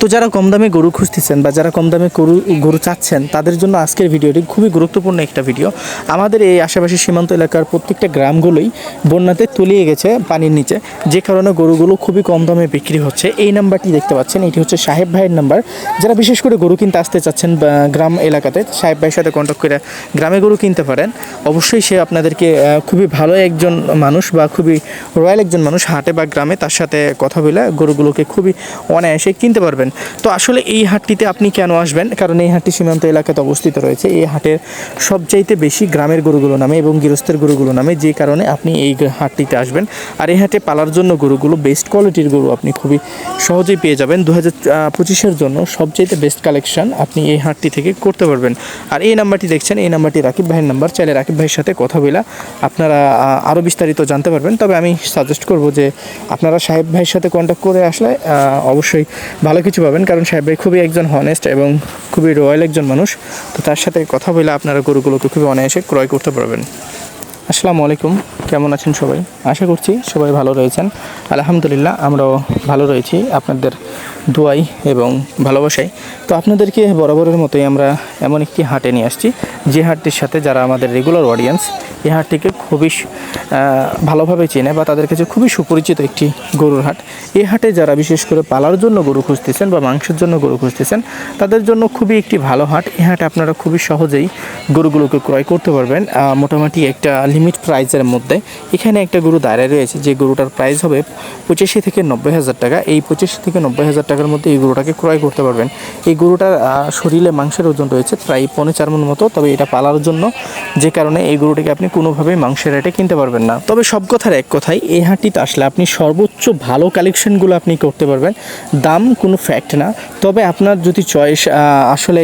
তো যারা কম দামে গরু খুঁজতেছেন বা যারা কম দামে গরু গরু চাচ্ছেন, তাদের জন্য আজকের ভিডিওটি খুবই গুরুত্বপূর্ণ একটা ভিডিও। আমাদের এই আশেপাশে সীমান্ত এলাকার প্রত্যেকটা গ্রামগুলোই বন্যাতে তলিয়ে গেছে পানির নিচে, যে কারণে গরুগুলো খুবই কম দামে বিক্রি হচ্ছে। এই নাম্বারটি দেখতে পাচ্ছেন, এটি হচ্ছে সাহেব ভাইয়ের নাম্বার। যারা বিশেষ করে গরু কিনতে আসতে চাচ্ছেন গ্রাম এলাকাতে, সাহেব ভাইয়ের সাথে কন্ট্যাক্ট করে গ্রামে গরু কিনতে পারেন। অবশ্যই সে আপনাদেরকে খুবই ভালো একজন মানুষ বা খুবই রয়্যাল একজন মানুষ হাটে বা গ্রামে তার সাথে কথা বলে গরুগুলোকে খুবই অনায়াসে কিনতে পারবেন। তো আসলে এই হাটটিতে আপনি কেন আসবেন? কারণ এই হাটটি সীমান্ত এলাকাতে অবস্থিত রয়েছে। এই হাটের সবচাইতে বেশি গ্রামের গরুগুলো নামে এবং গৃহস্থের গরুগুলো নামে যে কারণে আপনি এই হাটটিতে আসবেন। আর এই হাটে পালার জন্য গরুগুলো বেস্ট কোয়ালিটির গরু আপনি খুবই সহজেই পেয়ে যাবেন। দু হাজার পঁচিশের জন্য সবচাইতে বেস্ট কালেকশন আপনি এই হাটটি থেকে করতে পারবেন। আর এই নাম্বারটি দেখছেন, এই নাম্বারটি রাকিব ভাইয়ের নাম্বার। চাইলে রাকিব ভাইয়ের সাথে কথা বলে আপনারা আরও বিস্তারিত জানতে পারবেন। তবে আমি সাজেস্ট করব যে আপনারা সাহেব ভাইয়ের সাথে কন্ট্যাক্ট করে আসলে অবশ্যই ভালো কিছু পাবেন, কারণ সাহেব ভাই খুবই একজন হনেস্ট এবং খুবই রয়্যাল একজন মানুষ। তো তার সাথে কথা বলে আপনারা গরুগুলোকে খুবই অনায়াসে ক্রয় করতে পারবেন। আসসালামু আলাইকুম, কেমন আছেন সবাই? আশা করছি সবাই ভালো রয়েছেন। আলহামদুলিল্লাহ, আমরাও ভালো রয়েছি। আপনাদের দোয়াই এবং ভালোবাসাই। তো আপনাদেরকে বরাবরের মতোই আমরা এমন একটি হাটে নিয়ে আসছি। যে হাটটির সাথে যারা আমাদের রেগুলার অডিয়েন্স এই হাটটিকে খুবই ভালোভাবে চেনে বা তাদের কাছে খুবই সুপরিচিত একটি গরুর হাট। এই হাটে যারা বিশেষ করে পালার জন্য গরু খুঁজতেছেন বা মাংসের জন্য গরু খুঁজতেছেন, তাদের জন্য খুবই একটি ভালো হাট। এই হাটে আপনারা খুবই সহজেই গরুগুলোকে ক্রয় করতে পারবেন। মোটামুটি একটা লিমিট প্রাইসের মধ্যে। এখানে একটা গরু দাঁড়িয়ে রয়েছে, যে গরুটার প্রাইস হবে পঁচাশি থেকে নব্বই হাজার টাকা। এই পঁচাশি থেকে নব্বই হাজার টাকার মধ্যে এই গরুটাকে ক্রয় করতে পারবেন। এই গরুটার শরীরে মাংসের ওজন রয়েছে প্রায় পনেরো চার মণ মতো, তবে এটা পালার জন্য যে কারণে এই গরুটিকে আপনি কোনোভাবেই মাংসের রেটে কিনতে পারবেন না। তবে সব কথার এক কথাই এই হাটটিতে আসলে আপনি সর্বোচ্চ ভালো কালেকশনগুলো আপনি করতে পারবেন। দাম কোনো ফ্যাক্ট না, তবে আপনার যদি চয়েস আসলে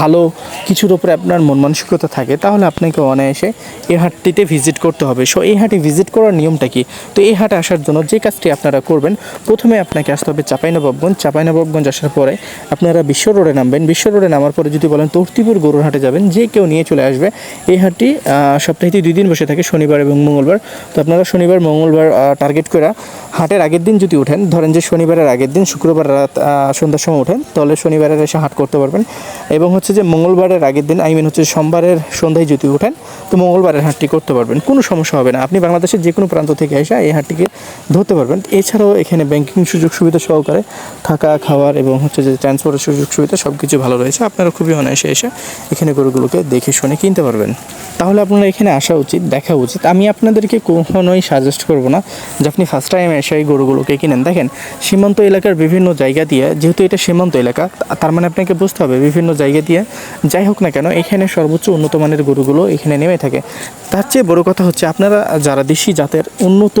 ভালো কিছুর উপরে আপনার মন মানসিকতা থাকে, তাহলে আপনাকে অনায়াসে এই হাটটিতে ভিজিট করতে হবে। সো এই হাটে ভিজিট করার নিয়মটা কি? তো এই হাটে আসার জন্য যে কাজটি আপনারা করবেন, প্রথমে আপনাকে আসতে হবে চাপাইনবাবগঞ্জ চাপাইনবাবগঞ্জ আসার পরে আপনারা বিশ্ব রোডে নামবেন। বিশ্ব রোডে নামার পরে যদি বলেন তর্তিপুর গরুর হাটে যাবেন, যে কেউ নিয়ে চলে আসবে, এই হাটটি সপ্তাহে দুই দিন বসে থাকে, শনিবার এবং মঙ্গলবার। তো আপনারা শনিবার, মঙ্গলবার টার্গেট করে হাটের আগের দিন যদি ওঠেন ধরেন যে শনিবারের আগের দিন শুক্রবার রাত সন্ধ্যার সময় ওঠেন তাহলে শনিবারের এসে হাট করতে পারবেন। এবং হচ্ছে যে মঙ্গলবারের আগের দিন আই মিন হচ্ছে সোমবারের সন্ধ্যায় যদি ওঠেন তো মঙ্গলবারের হাটটি করতে পারবেন। কোনো সমস্যা হবে না। আপনি বাংলাদেশের যে কোনো প্রান্ত থেকে এসে এই হাটটিকে ধরতে পারবেন। এছাড়াও এখানে ব্যাংকিং সুযোগ সুবিধা সহকারে থাকা, খাওয়ার এবং হচ্ছে যে ট্রান্সপোর্টের সুযোগ সুবিধা সব কিছু ভালো রয়েছে। আপনারা খুবই অনায়াসে এসে এখানে গরুগুলোকে দেখে শুনে কিনতে পারবেন। তাহলে আপনারা এখানে আসা উচিত, দেখা উচিত। আমি আপনাদেরকে কখনোই সাজেস্ট করব না যে আপনি ফার্স্ট টাইম এসে এই গরুগুলোকে কিনেন। দেখেন, সীমান্ত এলাকার বিভিন্ন জায়গা দিয়ে, যেহেতু এটা সীমান্ত এলাকা, তার মানে আপনাকে বুঝতে হবে বিভিন্ন জায়গা দিয়ে, যাই হোক না কেন, এখানে সর্বোচ্চ উন্নত মানের গরুগুলো এখানে নেমে থাকে। তার চেয়ে বড় কথা হচ্ছে, আপনারা যারা দেশি জাতের উন্নত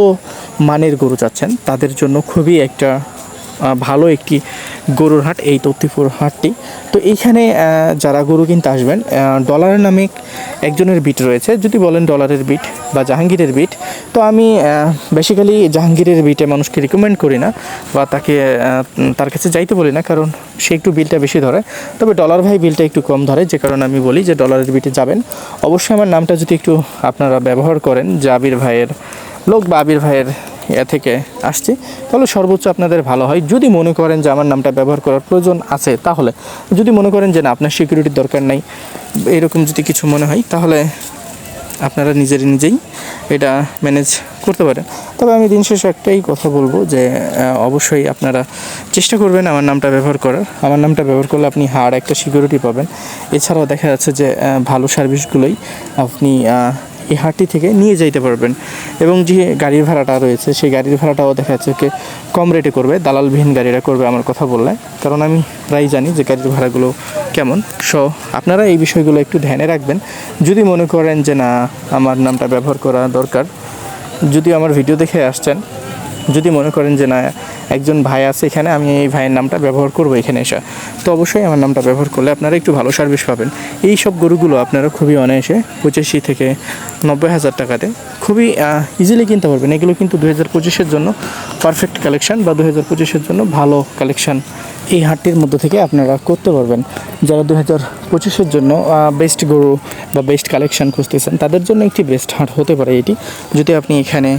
মানের গরু চাচ্ছেন, তাদের জন্য খুবই একটা ভালো একটি গরুর হাট, এই তত্তিপুর হাটটি। তো এইখানে যারা গরু কিনতে আসবেন ডলারের নামে একজনের বিট রয়েছে। যদি বলেন ডলারের বিট বা জাহাঙ্গীরের বিট, তো আমি বেসিক্যালি জাহাঙ্গীরের বিটে মানুষকে রিকমেন্ড করি না বা তাকে তার কাছে যাইতে বলি না, কারণ সে একটু বিলটা বেশি ধরে। তবে ডলার ভাই বিলটা একটু কম ধরে, যে কারণে আমি বলি যে ডলারের বিটে যাবেন। অবশ্যই আমার নামটা যদি একটু আপনারা ব্যবহার করেন, যে আবির ভাইয়ের লোক বা আবির ভাইয়ের এ থেকে আসছি। তাহলে সর্বোচ্চ আপনাদের ভালো হয়। যদি মনে করেন যে আমার নামটা ব্যবহার করার প্রয়োজন আছে, তাহলে যদি মনে করেন যে না, আপনার সিকিউরিটির দরকার নাই, এরকম যদি কিছু মনে হয়, তাহলে আপনারা নিজের নিজেই এটা ম্যানেজ করতে পারেন। তবে আমি দিন শেষে একটাই কথা বলব যে অবশ্যই আপনারা চেষ্টা করবেন আমার নামটা ব্যবহার করার। আমার নামটা ব্যবহার করলে আপনি হার্ড একটা সিকিউরিটি পাবেন। এছাড়াও দেখা যাচ্ছে যে ভালো সার্ভিসগুলোই আপনি এই হাটটি থেকে নিয়ে যাইতে পারবেন। এবং যে গাড়ির ভাড়াটা রয়েছে, সেই গাড়ির ভাড়াটাও দেখা যাচ্ছে ওকে কম রেটে করবে। দালালবিহীন গাড়িটা করবে আমার কথা বললে কারণ আমি প্রায় জানি যে গাড়ির ভাড়াগুলো কেমন। সো আপনারা এই বিষয়গুলো একটু ধ্যানে রাখবেন। যদি মনে করেন যে না, আমার নামটা ব্যবহার করা দরকার, যদি আমার ভিডিও দেখে আসছেন যদি মনে করেন যে না, একজন ভাই আছে এখানে, আমি এই ভাইয়ের নামটা ব্যবহার করব এখানে এসে। তো অবশ্যই আমার নামটা ব্যবহার করলে আপনারা একটু ভালো সার্ভিস পাবেন। এই সব গরুগুলো আপনারা খুবই অনায়াসে পঁচাশি থেকে নব্বই হাজার টাকাতে খুবই ইজিলি কিনতে পারবেন। এগুলো কিন্তু দু হাজার পঁচিশের জন্য পারফেক্ট কালেকশন বা দু হাজার পঁচিশের জন্য ভালো কালেকশন এই হাটটির মধ্যে থেকে আপনারা করতে পারবেন। যারা দু হাজার পঁচিশের জন্য বেস্ট গরু বা বেস্ট কালেকশন খুঁজতেছেন, তাদের জন্য একটি বেস্ট হাট হতে পারে এটি। যদি আপনি এখানে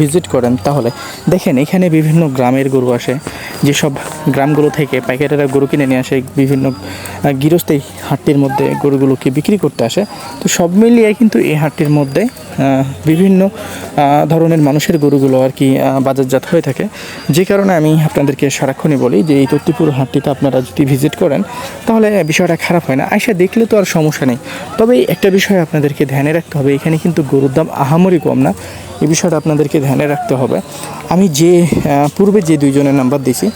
ভিজিট করেন, তাহলে দেখেন এখানে বিভিন্ন গ্রামের গরু আসে। যেসব গ্রামগুলো থেকে পাইকারেরা গরু কিনে নিয়ে আসে বিভিন্ন আহ, হাটটির মধ্যে গরুগুলোকে বিক্রি করতে আসে। তো সব মিলিয়ে কিন্তু এই হাটটির মধ্যে বিভিন্ন ধরনের মানুষের গরুগুলো আর কি বাজারজাত হয়ে থাকে। যে কারণে আমি আপনাদেরকে সারাক্ষণই বলি যে এই তত্তিপুর হাটটিতে আপনারা যদি ভিজিট করেন তাহলে বিষয়টা খারাপ হয় না। আইসা দেখলে তো আর সমস্যা নেই। তবে একটা বিষয় আপনাদেরকে ধ্যানে রাখতে হবে এখানে কিন্তু গরুর দাম আহামরি কম না। এই বিষয়টা আপনাদেরকে ধ্যানে রাখতে হবে। আমি যে পূর্বে যে দুইজনের নাম্বার দিয়েছি,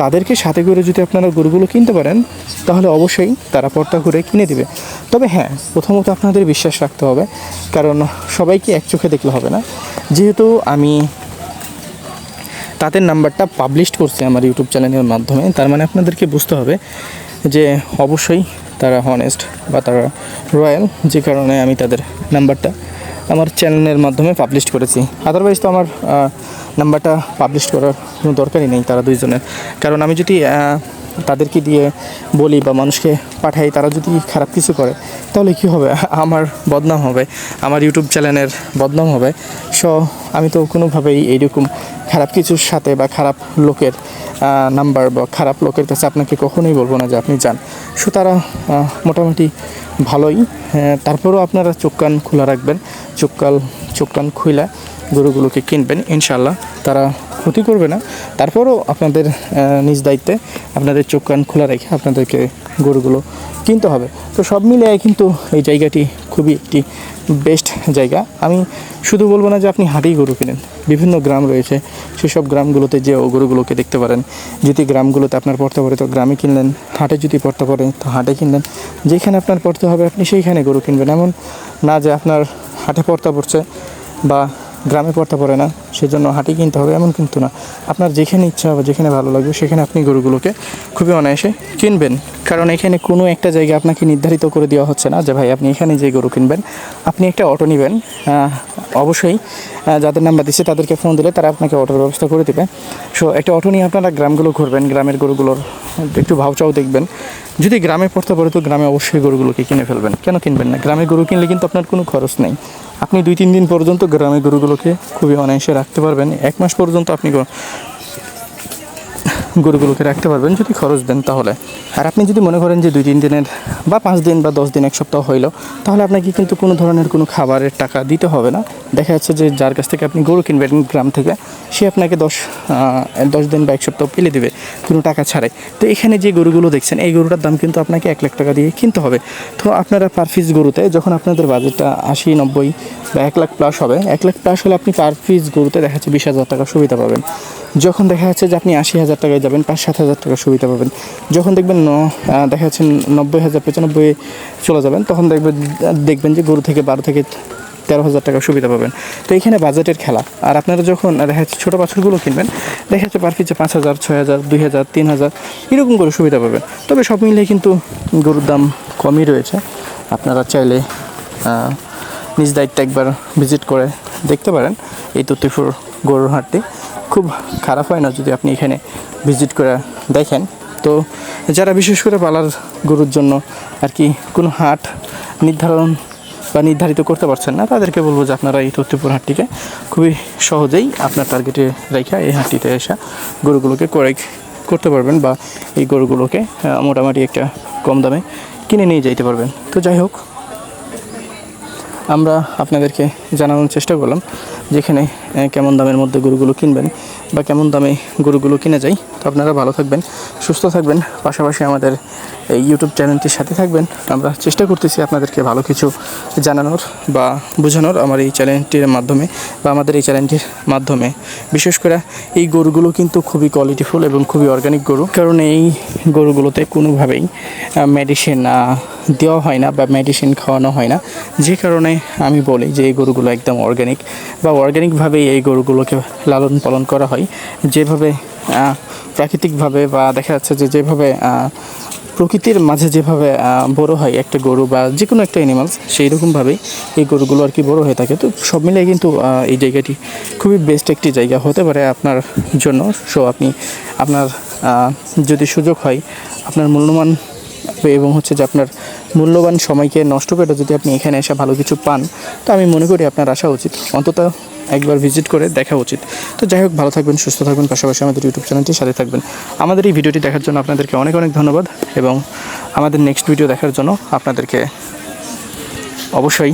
তাদেরকে সাথে করে যদি আপনারা গরুগুলো কিনতে পারেন, তাহলে অবশ্যই তারা পর্তা করে কিনে দিবে। তবে হ্যাঁ প্রথমত আপনাদের বিশ্বাস রাখতে হবে, কারণ সবাইকে এক চোখে দেখলে হবে না। যেহেতু আমি তাদের নাম্বারটা পাবলিশ করছে আমার ইউটিউব চ্যানেলের মাধ্যমে, তার মানে আপনাদেরকে বুঝতে হবে যে অবশ্যই তারা হনেস্ট বা তারা রয়্যাল যে কারণে আমি তাদের নাম্বারটা আমার চ্যানেলের মাধ্যমে পাবলিশ করেছি। আদারওয়াইজ তো আমার নাম্বারটা পাবলিশ করার কোনো দরকারই নেই তারা দুইজনের। কারণ আমি যদি তাদেরকে দিয়ে বলি বা মানুষকে পাঠাই তারা যদি খারাপ কিছু করে তাহলে কি হবে? আমার বদনাম হবে আমার ইউটিউব চ্যানেলের বদনাম হবে। সো আমি তো কোনোভাবেই এইরকম খারাপ কিছুর সাথে বা খারাপ লোকের নাম্বার বা খারাপ লোকের কাছে আপনাকে কখনোই বলব না যে আপনি যান। সো তারা মোটামুটি ভালোই। হ্যাঁ, তারপরেও আপনারা চোখ কান খোলা রাখবেন চোখ কাল চোখ কান খুলে গরুগুলোকে কিনবেন। ইনশাল্লাহ তারা ক্ষতি করবে না। তারপরও আপনাদের নিজ দায়িত্বে আপনাদের চোখ কান খোলা রেখে আপনাদেরকে গরুগুলো কিনতে হবে। তো সব মিলিয়ে কিন্তু এই জায়গাটি খুবই একটি বেস্ট জায়গা। আমি শুধু বলব না যে আপনি হাটেই গরু কিনেন। বিভিন্ন গ্রাম রয়েছে। সেসব গ্রামগুলোতে যে ও গরুগুলোকে দেখতে পারেন। যদি গ্রামগুলোতে আপনার পড়তে পারে তো গ্রামে কিনলেন, হাটে যদি পড়তে পারে তো হাটে কিনলেন। যেখানে আপনার পড়তে হবে, আপনি সেইখানে গরু কিনবেন। এমন না যে আপনার হাটে পড়তে পড়ছে বা গ্রামে পড়তে পারে না, সেজন্য হাঁটি কিনতে হবে, এমন কিন্তু না। আপনার যেখানে ইচ্ছা হবে, যেখানে ভালো লাগবে, সেখানে আপনি গরুগুলোকে খুবই অনায়াসে কিনবেন। কারণ এখানে কোনো একটা জায়গা আপনাকে নির্ধারিত করে দেওয়া হচ্ছে না যে, ভাই, আপনি এখানে যে গরু কিনবেন, আপনি একটা অটো নেবেন। অবশ্যই যাদের নাম্বার দিচ্ছে তাদেরকে ফোন দিলে তারা আপনাকে অটোর ব্যবস্থা করে দেবে। সো একটা অটো নিয়ে আপনারা গ্রামগুলো ঘুরবেন, গ্রামের গরুগুলোর একটু ভাবচাও দেখবেন। যদি গ্রামে পড়তে পারে, তো গ্রামে অবশ্যই গরুগুলোকে কিনে ফেলবেন। কেন কিনবেন না? গ্রামে গরু কিনলে কিন্তু আপনার কোনো খরচ নেই। আপনি দুই, তিন দিন পর্যন্ত গ্রামে গরুগুলোকে খুবই অনায়াসে রাখতে পারবেন। এক মাস পর্যন্ত আপনি গরুগুলোকে রাখতে পারবেন যদি খরচ দেন তাহলে। আর আপনি যদি মনে করেন যে দুই, তিন দিনের বা পাঁচ দিন বা দশ দিন, এক সপ্তাহ হইল, তাহলে আপনাকে কিন্তু কোনো ধরনের কোনো খাবারের টাকা দিতে হবে না। দেখা যাচ্ছে যে যার কাছ থেকে আপনি গরু কিনবেন গ্রাম থেকে, সে আপনাকে দশ দশ দিন বা এক সপ্তাহ পেলে দেবে কোনো টাকা ছাড়াই। তো এখানে যে গরুগুলো দেখছেন, এই গরুটার দাম কিন্তু আপনাকে এক লাখ টাকা দিয়ে কিনতে হবে। তো আপনারা পার পিস গরুতে যখন আপনাদের বাজেটটা আশি, নব্বই বা এক লাখ প্লাস হবে, এক লাখ প্লাস হলে আপনি পার পিস গরুতে দেখা যাচ্ছে বিশ হাজার টাকা সুবিধা পাবেন। যখন দেখা যাচ্ছে যে আপনি আশি হাজার টাকায় যাবেন, পাঁচ সাত হাজার টাকা সুবিধা পাবেন। যখন দেখবেন ন দেখা যাচ্ছে নব্বই হাজার, পঁচানব্বই চলে যাবেন, তখন দেখবেন দেখবেন যে গরু থেকে বারো থেকে তেরো হাজার টাকা সুবিধা পাবেন। তো এখানে বাজেটের খেলা। আর আপনারা যখন, দেখা যাচ্ছে ছোটো বাছুরগুলো কিনবেন, দেখা যাচ্ছে পার পিছে পাঁচ হাজার, ছয় হাজার, দুই হাজার, তিন হাজার, এরকম করে সুবিধা পাবেন। তবে সব মিলিয়ে কিন্তু গরুর দাম কমই রয়েছে। আপনারা চাইলে নিজ দায়িত্বে একবার ভিজিট করে দেখতে পারেন এই তত্তিপুর গরুর হাটটি। খুব খারাপ হয় না যদি আপনি এখানে ভিজিট করে দেখেন। তো যারা বিশেষ করে পালার গরুর জন্য আর কি কোনো হাট নির্ধারণ বা নির্ধারিত করতে পারছেন না, তাদেরকে বলব যে আপনারা এই তত্ত্বপুর হাটটিকে খুবই সহজেই আপনার টার্গেটে রেখে এই হাটটিতে এসে গরুগুলোকে করে করতে পারবেন বা এই গরুগুলোকে মোটামুটি একটা কম দামে কিনে নিয়ে যাইতে পারবেন। তো যাই হোক আমরা আপনাদেরকে জানানোর চেষ্টা করলাম যেখানে কেমন দামের মধ্যে গরুগুলো কিনবেন বা কেমন দামে গরুগুলো কিনে যায়। তো আপনারা ভালো থাকবেন, সুস্থ থাকবেন, পাশাপাশি আমাদের এই ইউটিউব চ্যানেলটির সাথে থাকবেন। আমরা চেষ্টা করতেছি আপনাদেরকে ভালো কিছু জানানোর বা বোঝানোর আমার এই চ্যানেলটির মাধ্যমে বা আমাদের এই চ্যানেলটির মাধ্যমে। বিশেষ করে এই গরুগুলো কিন্তু খুবই কোয়ালিটিফুল এবং খুবই অর্গানিক গরু। কারণ এই গরুগুলোতে কোনোভাবেই মেডিসিন দেওয়া হয় না বা মেডিসিন খাওয়ানো হয় না। যে কারণে আমি বলি যে এই গরুগুলো একদম অর্গানিক বা অর্গানিকভাবেই এই গরুগুলোকে লালন পালন করা হয়। যেভাবে প্রাকৃতিকভাবে বা দেখা যাচ্ছে যে যেভাবে প্রকৃতির মাঝে যেভাবে বড় হয় একটা গরু বা যে কোনো একটা অ্যানিমালস সেই রকমভাবেই এই গরুগুলো আর কি বড় হয়ে থাকে। তো সব মিলিয়ে কিন্তু এই জায়গাটি খুবই বেস্ট একটি জায়গা হতে পারে আপনার জন্য। সো আপনি আপনার যদি সুযোগ হয়, আপনার মূল্যবান এবং হচ্ছে যে আপনার মূল্যবান সময়কে নষ্ট করে যদি আপনি এখানে এসে ভালো কিছু পান, তো আমি মনে করি আপনার আসা উচিত। অন্তত একবার ভিজিট করে দেখা উচিত। তো যাই হোক, ভালো থাকবেন, সুস্থ থাকবেন, পাশাপাশি আমাদের ইউটিউব চ্যানেলটির সাথে থাকবেন। আমাদের এই ভিডিওটি দেখার জন্য আপনাদেরকে অনেক অনেক ধন্যবাদ এবং আমাদের নেক্সট ভিডিও দেখার জন্য আপনাদেরকে অবশ্যই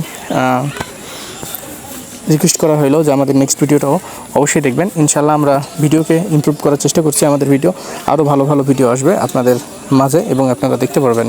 রিকোয়েস্ট করা হলো যে আমাদের নেক্সট ভিডিওটাও অবশ্যই দেখবেন। ইনশাল্লাহ আমরা ভিডিওকে ইমপ্রুভ করার চেষ্টা করছি আমাদের ভিডিও আরও ভালো ভালো ভিডিও আসবে আপনাদের মাঝে এবং আপনারা দেখতে পারবেন